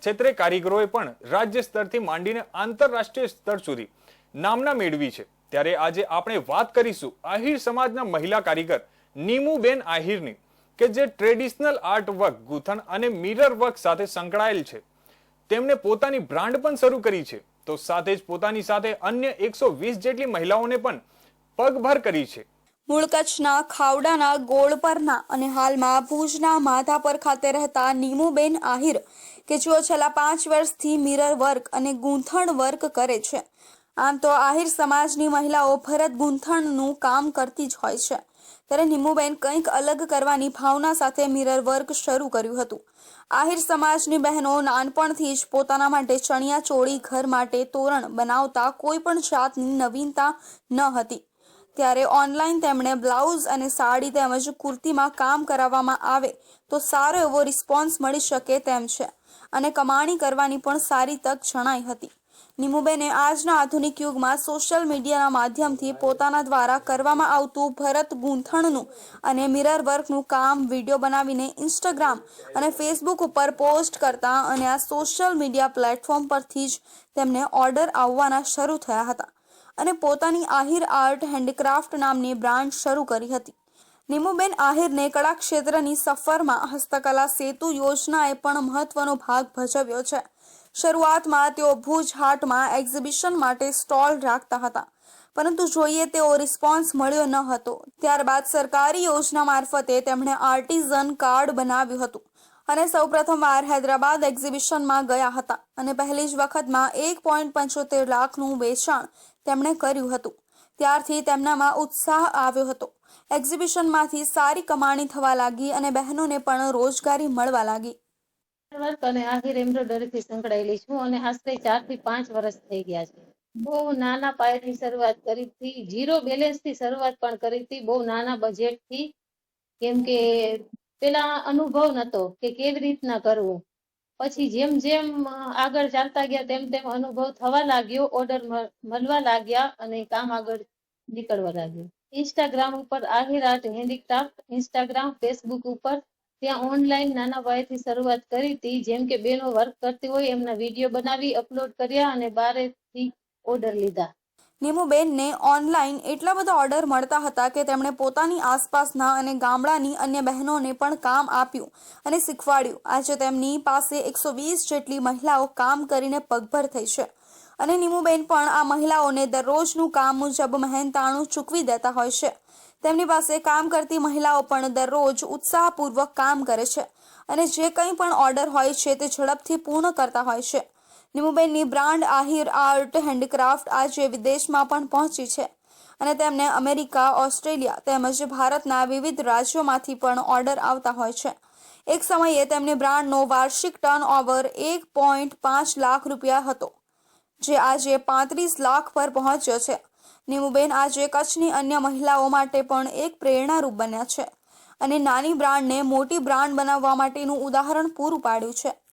ક્ષેત્રે કારીગરોએ પણ રાજ્ય સ્તરથી માંડીને આંતરરાષ્ટ્રીય સ્તર સુધી નામના મેળવી છે. ત્યારે આજે આપણે વાત કરીશું આહિર સમાજના મહિલા કારીગર નીમુબેન આહિરની, કે જે ટ્રેડિશનલ આર્ટ વર્ક, ગૂંથણ અને મિરર વર્ક સાથે સંકળાયેલ છે. તેમણે પોતાની બ્રાન્ડ પણ શરૂ કરી છે. તો સાથે જ પોતાની સાથે અન્ય એકસો વીસ જેટલી મહિલાઓને પણ પગભર કરી છે. મૂળ કચ્છના ખાવડાના ગોળપરના અને હાલમાં ભુજના માધાપર ખાતે રહેતા નીમુબેન આહિર, કે જેઓ છેલ્લા પાંચ વર્ષથી મિરર વર્ક અને ગૂંથણ વર્ક કરે છે. આમ તો આહિર સમાજની મહિલાઓ ભરત ગૂંથણનું કામ કરતી જ હોય છે. ત્યારે નીમુબેન કંઈક અલગ કરવાની ભાવના સાથે મિરર વર્ક શરૂ કર્યું હતું. આહિર સમાજની બહેનો નાનપણથી જ પોતાના માટે ચણિયા ચોળી ઘર માટે તોરણ બનાવતા કોઈ પણ જાતની નવીનતા ન હતી. ત્યારે ઓનલાઈન તેમણે બ્લાઉઝ અને સાડી તેમજ કુર્તીમાં કામ કરાવવામાં આવે તો સારો એવો રિસ્પોન્સ મળી શકે તેમ છે. અને કમાણી કરવાની પણ સારી તક જણાઈ હતી. નિમુબેને આજના આધુનિક યુગમાં સોશિયલ મીડિયાના માધ્યમથી પોતાના દ્વારા કરવામાં આવતું ભરત ગૂંથણનું અને મિરર વર્કનું કામ વીડિયો બનાવીને ઇન્સ્ટાગ્રામ અને ફેસબુક ઉપર પોસ્ટ કરતા અને આ સોશિયલ મીડિયા પ્લેટફોર્મ પરથી જ તેમને ઓર્ડર આવવાના શરૂ થયા હતા. અને પોતાની આહિર આર્ટ હેન્ડીક્રાફ્ટ નામની બ્રાન્ડ શરૂ કરી હતી. નીમુબેન આહિરને કળા ક્ષેત્રની સફરમાં હસ્તકલા સેતુ યોજનાએ પણ મહત્વનો ભાગ ભજવ્યો છે. શરૂઆતમાં તેઓ ભુજ હાટમાં એક્ઝિબિશન માટે સ્ટોલ રાખતા હતા. પરંતુ જોઈએ તેવો રિસ્પોન્સ મળ્યો ન હતો. ત્યારબાદ સરકારી યોજના મારફતે તેમણે આર્ટિઝન કાર્ડ બનાવ્યું હતું. અને સૌપ્રથમવાર હૈદરાબાદ એક્ઝિબિશનમાં ગયા હતા અને પહેલી જ વખતમાં એક પોઈન્ટ પંચોતેર લાખનું વેચાણ તેમણે કર્યું હતું. ત્યારથી તેમનામાં ઉત્સાહ આવ્યો હતો. એક્ઝિબિશનમાંથી સારી કમાણી થવા લાગી અને બહેનોને પણ રોજગારી મળવા લાગી. વર્ક અને આહિર એમ્બ્રોઇડરી થી સંકળાયેલી છું અને આશરે ચારથી પાંચ વર્ષ થઈ ગયા છે. બહુ નાના પાયાથી શરૂઆત કરી હતી. જીરો બેલેન્સથી શરૂઆત પણ કરી હતી. બહુ નાના બજેટથી કેમ કે પેલા અનુભવ નતો કે કેવી રીતના કરવું. પછી જેમ જેમ આગળ ચાલતા ગયા તેમ તેમ અનુભવ થવા લાગ્યો ઓર્ડર મળવા લાગ્યા અને કામ આગળ નીકળવા લાગ્યું. ઇન્સ્ટાગ્રામ ઉપર Ahir art handicraft Instagram Facebook ઉપર ત્યાં ઓનલાઈન નાના પાયેથી શરૂઆત કરી હતી. જેમ કે બેનો વર્ક કરતી હોય એમના વીડિયો બનાવી અપલોડ કર્યા અને બારેથી ઓર્ડર લીધા. નીમુબેનને ઓનલાઈન એટલા બધા ઓર્ડર મળતા હતા કે તેમણે પોતાની આસપાસના અને ગામડાની અન્ય બહેનોને પણ કામ આપ્યું અને શીખવાડ્યું. આજે તેમની પાસે એકસો વીસ જેટલી મહિલાઓ કામ કરીને પગભર થઈ છે. અને નીમુબેન પણ આ મહિલાઓને દરરોજનું કામ મુજબ મહેનતાણું ચૂકવી દેતા હોય છે. તેમની પાસે કામ કરતી મહિલાઓ પણ દરરોજ ઉત્સાહપૂર્વક કામ કરે છે અને જે કંઈ પણ ઓર્ડર હોય છે તે ઝડપથી પૂર્ણ કરતા હોય છે. નિમુબેનની બ્રાન્ડ આહિર આર્ટ હેન્ડીક્રાફ્ટ આજે વિદેશમાં પણ પહોંચી છે અને તેમને અમેરિકા, ઓસ્ટ્રેલિયા તેમજ ભારતના વિવિધ રાજ્યોમાંથી પણ ઓર્ડર આવતા હોય છે. એક સમયે તેમની બ્રાન્ડનો વાર્ષિક ટર્ન ઓવર એક પોઈન્ટ પાંચ લાખ રૂપિયા હતો, જે આજે પાંત્રીસ લાખ પર પહોંચ્યો છે. નીમુબેન આજે કચ્છની અન્ય મહિલાઓ માટે પણ એક પ્રેરણારૂપ બન્યા છે અને નાની બ્રાન્ડને મોટી બ્રાન્ડ બનાવવા માટેનું ઉદાહરણ પૂરું પાડ્યું છે.